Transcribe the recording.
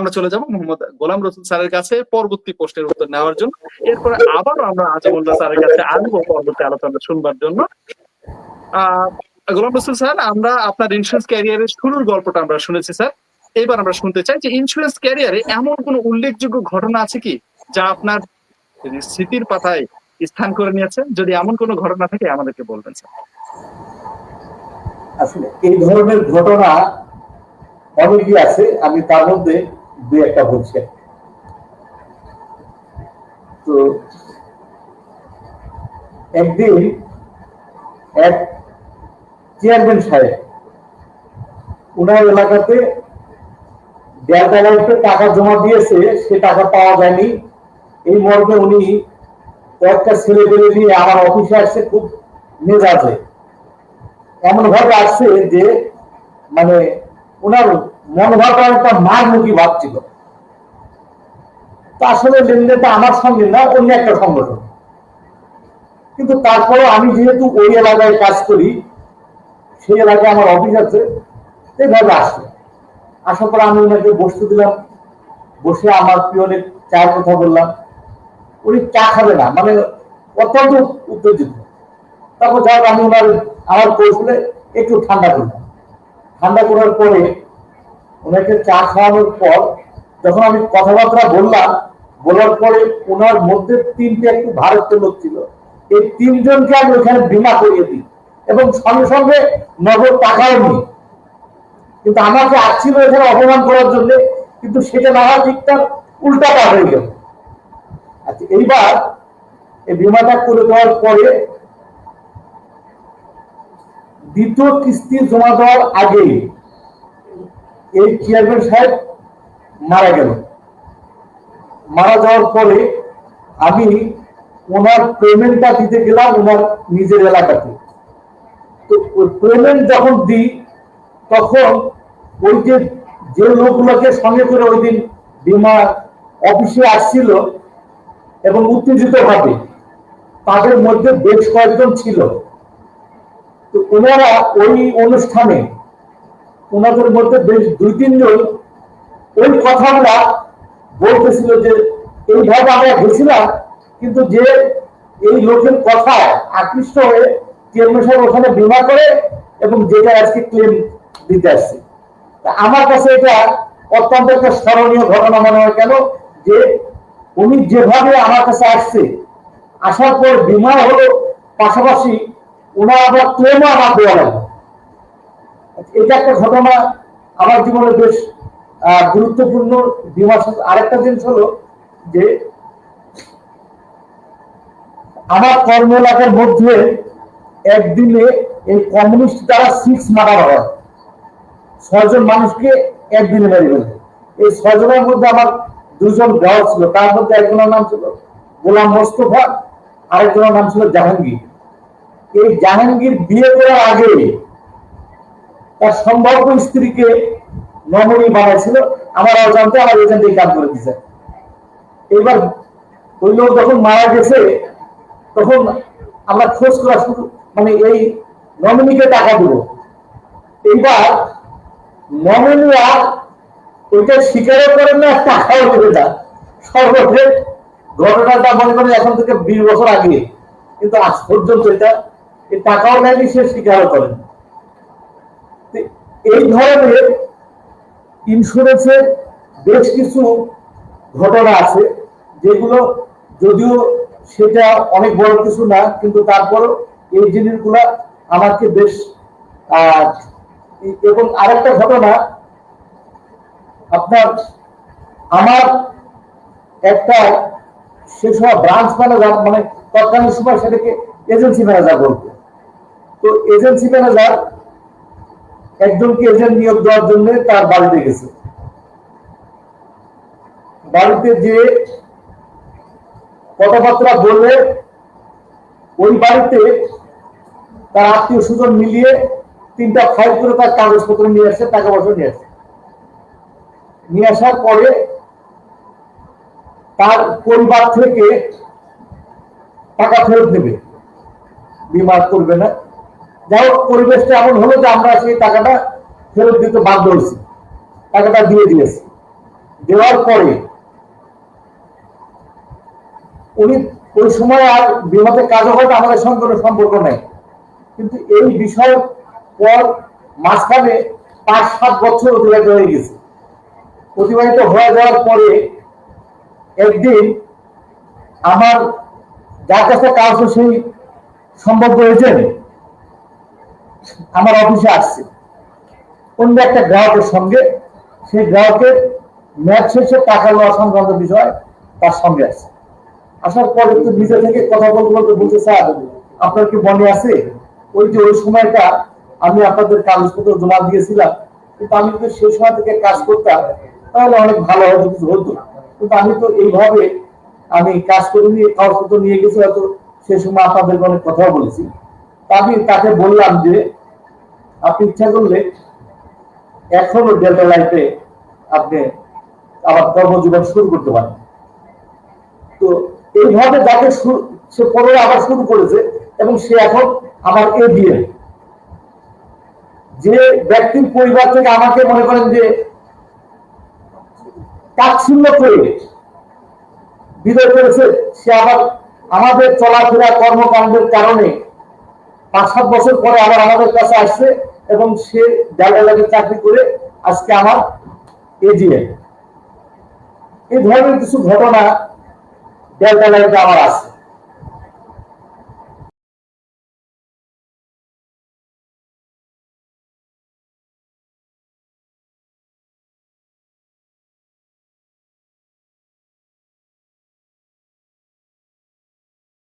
আমরা চলে যাব মোহাম্মদ গোলাম রসুল স্যারের কাছে পরবর্তী প্রশ্নের উত্তর নেওয়ার জন্য। এরপরে আবারও আমরা আজমুল্লাহ স্যারের কাছে আসব পরবর্তী আলোচনা শুনবার জন্য। গোলাম রসুল স্যার, আমরা আপনার ইন্স্যুরেন্স ক্যারিয়ারের শুরুর গল্পটা আমরা শুনেছি স্যার। এবার আমরা শুনতে চাই যে ইন্স্যুরেন্স ক্যারিয়ারে এমন কোনো উল্লেখযোগ্য ঘটনা আছে কি যা আপনার স্মৃতির পাতায় স্থান করে নিয়েছে? যদি এমন কোনো ঘটনা থাকে আমাদেরকে বলবেন স্যার। আসলে এই ধরনের ঘটনা অনেকই আছে, আমি তার মধ্যে দুই একটা বলছি তো একদিন এক চেয়ারম্যান সাহেব ওনার এলাকাতে ডেল্টা লাইফে টাকা জমা দিয়েছে, সে টাকা পাওয়া যায়নি। এই মর্মে উনি কয়েকটা ছেলে পেলে নিয়ে আমার অফিসে আসছে খুব মেজাজে। এমন ভাবে আসছে যে মানে ওনার মনোভাবটা একটা মারমুখী ভাব ছিল তা আসলে লেনদেনটা আমার সঙ্গে না, অন্য একটা সংগঠন। কিন্তু তারপরে আমি যেহেতু ওই এলাকায় কাজ করি, সেই এলাকায় আমার অফিস আছে এইভাবে আসলো আসার পরে আমি ওনাকে বসতে দিলাম, বসে আমার পিয়নের চায়ের কথা বললাম। উনি চা খাবে না মানে অত্যন্ত উত্তেজিত। তারপর যাই আমি ওনার, আমার কৌশলে একটু ঠান্ডা করলাম। ঠান্ডা করার পরে ওনাকে চা খাওয়ানোর পর যখন আমি কথাবার্তা বললাম, বলার পরে ওনার মধ্যে তিনটে একটু ভারত লোক ছিল। এই তিনজনকে আমি ওখানে বিমা করিয়ে দিই এবং সঙ্গে সঙ্গে নগদ টাকাও নিই। কিন্তু আমাকে আসছিল এখানে অপমান করার জন্য, কিন্তু সেটা না হয় ঠিকঠাক উল্টাটা হয়ে গেল। আচ্ছা এইবার এই বিমাটা করে দেওয়ার পরে দ্বিতীয় কিস্তি জমা দেওয়ার আগে এই চেয়ারম্যান সাহেব মারা গেল। মারা যাওয়ার পরে আমি ওনার পেমেন্টটা দিতে গেলাম ওনার নিজের এলাকাতে। তো পেমেন্ট যখন দিই, তখন ওই যে যে লোকগুলোকে সঙ্গে করে ওই দিন বিমা অফিসে আসছিল এবং উত্তেজিত ভাবে তাদের মধ্যে বেশ কয়েকজন ছিল। তো ওনারা ওই অনুষ্ঠানে ওনাদের মধ্যে বেশ দুই, তিনজন ওই কথাগুলা বলতেছিল যে এইভাবে আমরা গেছিলাম, কিন্তু যে এই লোকের কথায় আকৃষ্ট হয়ে চেয়ারম্যান সাহেব ওখানে বিমা করে এবং যেটা আজকে ক্লেম দিতে আসছে। আমার কাছে এটা অত্যন্ত একটা স্মরণীয় ঘটনা মনে হয় কেন? যে উনি যেভাবে আমার কাছে আসছে, আসার পর বিমা হলো পাশাপাশি ওনার আবার ক্লেমও আমার দেওয়া লাগবে। এটা একটা ঘটনা আমার জীবনে বেশ গুরুত্বপূর্ণ। বিমা আরেকটা জিনিস হলো যে, আমার কর্ম এলাকার মধ্যে একদিনে এই কমিউনিস্ট দ্বারা সিক্স মার্ডার হয়। ছয়জন মানুষকে একদিনে মেরে ফেলবে এই ছয়জনের মধ্যে আমার দুজন গ্রাহক ছিল, তার মধ্যে একজনের নাম ছিল গোলাম মোস্তফা, আরেকজনের নাম ছিল জাহাঙ্গীর। এই জাহাঙ্গীর বিয়ে করার আগে তার সম্ভাব্য স্ত্রীকে নমনী বানাইছিল। আমার অজান্তে আমার এজেন্ট এই কাজ করে দিছে। এবার ওই লোক যখন মারা গেছে, তখন আমরা খোঁজ করা শুরু মানে এই টাকা এইবার ওইটা স্বীকারও করেন না, টাকাও দেবে না। সর্বশেষ ঘটনাটা মনে করেন এখন থেকে বিশ বছর আগে। কিন্তু আজ পর্যন্ত এটা টাকাও নেয়নি, সে স্বীকারও করেন। এই ধরনের ইন্স্যুরেন্সের বেশ কিছু ঘটনা আছে, যেগুলো যদিও সেটা অনেক বড় কিছু না, কিন্তু তারপরও এই জিনিসগুলা আমাকে বেশ এবং আরেকটা ঘটনা, আপনার আমার একটা সে সময় ব্রাঞ্চ ম্যানেজার মানে তৎকালীন সময় সেটাকে এজেন্সি ম্যানেজার বলতো। তো এজেন্সি ম্যানেজার একজনকে এজেন্ট নিয়োগ দেওয়ার জন্য তার বাড়িতে গেছে। বাড়িতে যে কথাবার্তা বললে ওই বাড়িতে তার আত্মীয় স্বজন মিলিয়ে তিনটা ফাইল করে তার কাগজপত্র নিয়ে আসছে টাকা পয়সা নিয়ে আসে। নিয়ে আসার পরে তার পরিবার থেকে টাকা ফেরত দেবে বিমা করবে না। যাই হোক, পরিবেশটা এমন হলো যে আমরা সেই টাকাটা ফেরত দিতে বাধ্য হয়েছি। টাকাটা দিয়ে দিয়েছি। দেওয়ার পরে উনি ওই সময় আর বিমাতে কাজও হয়তো আমাদের সঙ্গে কোনো সম্পর্ক নেই। কিন্তু এই বিষয়ের পর মাঝখানে পাঁচ, সাত বছর অতিবাহিত হয়ে গেছে। অতিবাহিত হয়ে যাওয়ার পরে একদিন আমার যার কাছে কাজ সেই সম্ভব হয়েছেন আমার অফিসে আসছে। অন্য একটা গ্রাহকের সঙ্গে, সেই গ্রাহকের ম্যাচ শেষে টাকা নেওয়া সংক্রান্ত বিষয় তার সঙ্গে আছে। আসার পরে তো নিজে থেকে কথা বলতে বলতে বলছে, স্যার, আপনার কি মনে আছে? ওই যে ওই সময়টা আমি আপনাদের কাগজপত্র জমা দিয়েছিলাম, কিন্তু আমি তো সেই সময় থেকে কাজ করতাম, তাহলে অনেক ভালো হয়তো কিছু হতো কিন্তু আমি তো এইভাবে আমি কাজ করে নিয়ে কাগজপত্র নিয়ে গেছি, হয়তো সেই সময় আপনাদের অনেক কথাও বলেছি। আমি তাকে বললাম যে, আপনি ইচ্ছা করলে এখনও ডেল্টা লাইফে আপনি আবার কর্মজীবন শুরু করতে পারেন। তো এইভাবে যাকে সে পরে আবার শুরু করেছে এবং সে এখন আমার এডিএম যে ব্যক্তির পরিবার থেকে আমাকে মনে করেন যে তাচ্ছিল্য করে বিদায় করেছে, সে আবার আমাদের চলাফেরা কর্মকাণ্ডের কারণে পাঁচ, সাত বছর পরে আবার আমাদের কাছে আসছে এবং সে ডালালাকে চাকরি করে আজকে আমার এজিএম এই ধরনের কিছু ঘটনা লাইফে আমার আছে